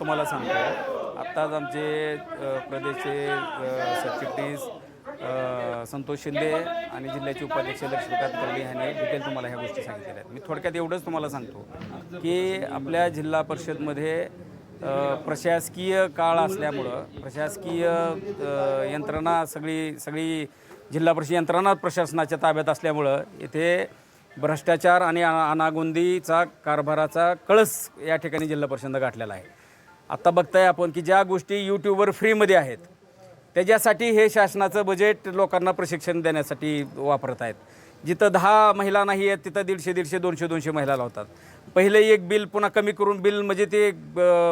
तुम्हाला सांगतो. आत्ताच आमचे प्रदेशचे सरचिटणीस संतोष शिंदे आणि जिल्ह्याचे उपाध्यक्ष लक्ष्मीकांत कर्वे यांनी डिटेल तुम्हाला ह्या गोष्टी सांगितलेल्या आहेत. मी थोडक्यात एवढंच तुम्हाला सांगतो की आपल्या जिल्हा परिषदमध्ये प्रशासकीय काळ असल्यामुळं प्रशासकीय यंत्रणा सगळी सगळी जिल्हा परिषद यंत्रणा प्रशासनाच्या ताब्यात असल्यामुळं इथे भ्रष्टाचार आणि अनागोंदीचा कारभाराचा कळस या ठिकाणी जिल्हा परिषदनं गाठलेला आहे. आत्ता बघताय आपण की ज्या गोष्टी यूट्यूबवर फ्रीमध्ये आहेत त्याच्यासाठी हे शासनाचं बजेट लोकांना प्रशिक्षण देण्यासाठी वापरत आहेत. जिथं दहा महिला नाही आहेत तिथं दीडशे दीडशे दोनशे दोनशे महिला लावतात. पहिले एक बिल पुन्हा कमी करून बिल म्हणजे ते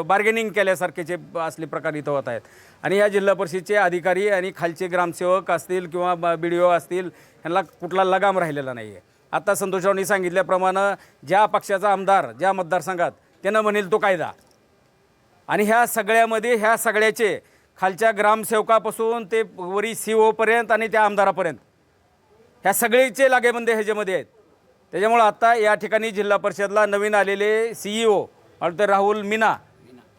बार्गेनिंग केल्यासारखेचे असले प्रकार इथं होत आहेत. आणि या जिल्हा परिषदेचे अधिकारी आणि खालचे ग्रामसेवक असतील किंवा बी डी ओ असतील ह्यांना कुठला लगाम राहिलेला नाही आहे आत्ता संतोषरावनी सांगितल्याप्रमाणे ज्या पक्षाचा आमदार ज्या मतदारसंघात त्यानं म्हणेल तो कायदा. आणि ह्या सगळ्यामध्ये ह्या सगळ्याचे खालच्या ग्रामसेवकापासून ते वरी सी ओपर्यंत आणि त्या आमदारापर्यंत. ह्या सगळेचे लागेबंदे ह्याच्यामध्ये आहेत. त्याच्यामुळं आत्ता या ठिकाणी जिल्हा परिषदला नवीन आलेले सी ई ओ तर राहुल मीना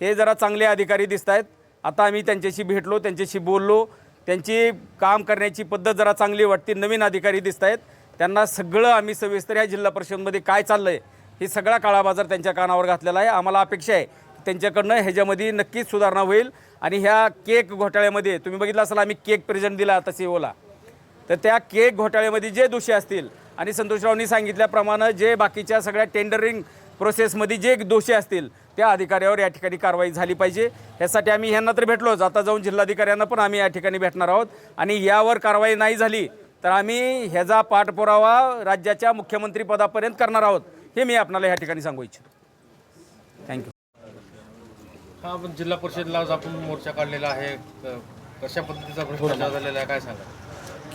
हे जरा चांगले अधिकारी दिसत आहेत आता आम्ही त्यांच्याशी भेटलो त्यांच्याशी बोललो. त्यांची काम करण्याची पद्धत जरा चांगली वाटते नवीन अधिकारी दिसत आहेत त्यांना सगळं आम्ही सविस्तर ह्या जिल्हा परिषदमध्ये काय चाललं आहे हे सगळा काळाबाजार त्यांच्या कानावर घातलेला आहे. आम्हाला अपेक्षा आहे त्यांच्याकडनं ह्याच्यामध्ये नक्कीच सुधारणा होईल. आणि ह्या केक घोटाळ्यामध्ये तुम्ही बघितलं असाल आम्ही केक प्रेझेंट दिला आता सीओला तर त्या केक घोटाळ्यामध्ये जे दोषी असतील आणि संतोषरावनी सांगितल्याप्रमाणे जे बाकीच्या सगळ्या टेंडरिंग प्रोसेसमध्ये जे दोषी असतील त्या अधिकाऱ्यावर या ठिकाणी कारवाई झाली पाहिजे. यासाठी आम्ही ह्यांना तर भेटलोच. आता जाऊन जिल्हाधिकाऱ्यांना पण आम्ही या ठिकाणी भेटणार आहोत. आणि यावर कारवाई नाही झाली तर आम्ही ह्याचा पाठपुरावा राज्याच्या मुख्यमंत्रीपदापर्यंत करणार आहोत हे मी आपल्याला या ठिकाणी सांगू इच्छितो. थँक्यू हा आपण जिल्हा परिषदला आज आपण मोर्चा काढलेला आहे. कशा पद्धतीचा भ्रष्टाचार झालेला आहे काय सांगा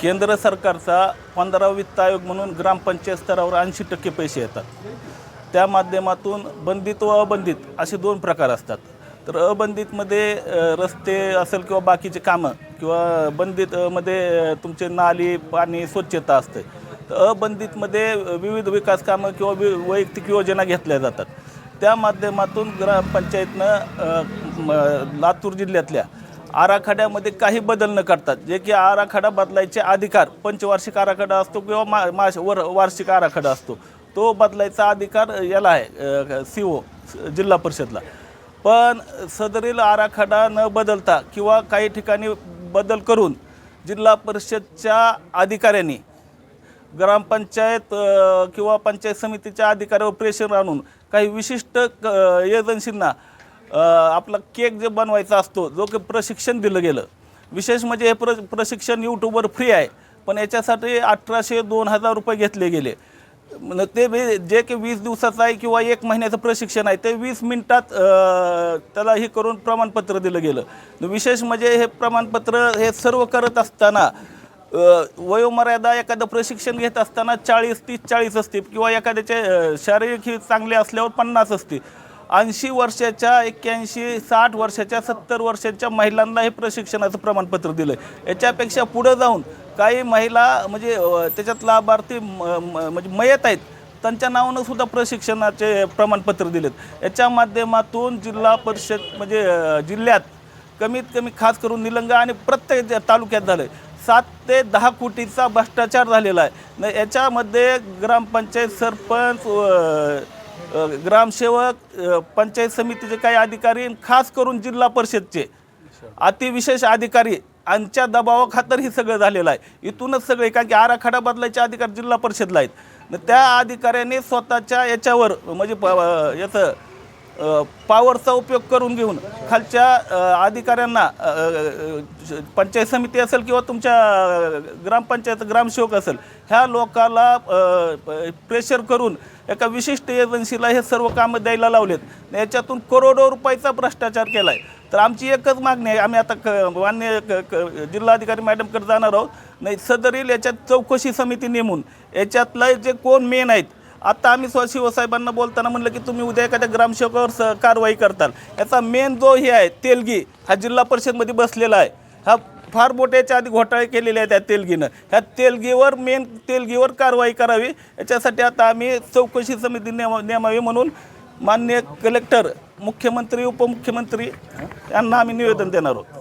केंद्र सरकारचा पंधरा वित्त आयोग म्हणून ग्रामपंचायत स्तरावर ऐंशी टक्के पैसे येतात. त्या माध्यमातून बंदित व अबंदित असे दोन प्रकार असतात. तर अबंदितमध्ये अ, रस्ते असेल किंवा बाकीचे कामं किंवा बंदितमध्ये अ, तुमचे नाली पाणी स्वच्छता असते. तर अबंदितमध्ये विविध विकास कामं किंवा वि वैयक्तिक योजना घेतल्या जातात. त्या माध्यमातून ग्रामपंचायतनं लातूर जिल्ह्यातल्या आराखड्यामध्ये काही बदल न करतात जे की आराखडा बदलायचे अधिकार पंचवार्षिक आराखडा असतो किंवा मा मास वर वार्षिक आराखडा असतो तो बदलायचा अधिकार याला आहे सी ओ जिल्हा परिषदला. पण सदरील आराखडा न बदलता किंवा काही ठिकाणी बदल करून जिल्हा परिषदच्या अधिकाऱ्यांनी ग्रामपंचायत किंवा पंचायत समितीच्या अधिकाऱ्यावर प्रेशर आणून काही विशिष्ट क- एजन्सींना आपला केक जे बनवायचा असतो जो की प्रशिक्षण दिलं गेलं. विशेष म्हणजे हे प्र प्रशिक्षण यूट्यूबवर फ्री आहे पण याच्यासाठी अठराशे दोन हजार रुपये घेतले गेले. ते बी- जे की वीस दिवसाचं आहे किंवा एक महिन्याचं प्रशिक्षण आहे ते वीस मिनटात त्याला हे करून प्रमाणपत्र दिलं गेलं. विशेष म्हणजे हे प्रमाणपत्र हे सर्व करत असताना वयोमर्यादा एखादं प्रशिक्षण घेत असताना चाळीस तीस चाळीस असते किंवा एखाद्याचे शारीरिक ही चांगले असल्यावर पन्नास असते ऐंशी वर्षाच्या एक्क्याऐंशी साठ वर्षाच्या सत्तर वर्षाच्या महिलांना हे प्रशिक्षणाचं प्रमाणपत्र दिलं याच्यापेक्षा पुढं जाऊन काही महिला म्हणजे त्याच्यात लाभार्थी म- म- म्हणजे मयत आहेत त्यांच्या नावानं सुद्धा प्रशिक्षणाचे प्रमाणपत्र दिलेत. याच्या माध्यमातून जिल्हा परिषद म्हणजे जिल्ह्यात कमीत कमी खास करून निलंगा आणि प्रत्येक तालुक्यात झालं आहे सात ते दहा कोटीचा भ्रष्टाचार झालेला आहे. न याच्यामध्ये ग्रामपंचायत सरपंच ग्रामसेवक पंचायत समितीचे काही अधिकारी खास करून जिल्हा परिषदचे अतिविशेष अधिकारी यांच्या दबावाखातर हे सगळं झालेलं आहे. इथूनच सगळे कारण की आराखडा बदलायचे अधिकार जिल्हा परिषदला आहेत. न त्या अधिकाऱ्याने स्वतःच्या याच्यावर म्हणजे प- याचं पॉवरचा उपयोग करून घेऊन खालच्या अधिकाऱ्यांना पंचायत समिती असेल किंवा तुमच्या ग्रामपंचायत ग्रामसेवक असेल ह्या लोकाला प्रेशर करून एका विशिष्ट एजन्सीला हे सर्व कामं द्यायला लावलेत. याच्यातून करोडो रुपयाचा भ्रष्टाचार केला आहे तर आमची एकच मागणी आहे. आम्ही आता क मान्य क- जिल्हाधिकारी मॅडमकडे जाणार आहोत. नाही सदरील याच्यात चौकशी समिती नेमून याच्यातलं जे कोण मेन आहेत आत्ता आम्ही स्व शिवसाहेबांना बोलताना म्हणलं की तुम्ही उद्या एखाद्या ग्रामसेवकावर स कारवाई करताल. याचा मेन जो हे आहे तेलगी हा जिल्हा परिषदमध्ये बसलेला आहे. हा फार मोठ्याच्या आधी घोटाळे केलेले आहेत त्या तेलगीनं. ह्या तेलगीवर मेन तेलगीवर कारवाई करावी. याच्यासाठी आता आम्ही चौकशी समिती नेमा नेमावी म्हणून मान्य कलेक्टर मुख्यमंत्री उपमुख्यमंत्री यांना आम्ही निवेदन देणार आहोत.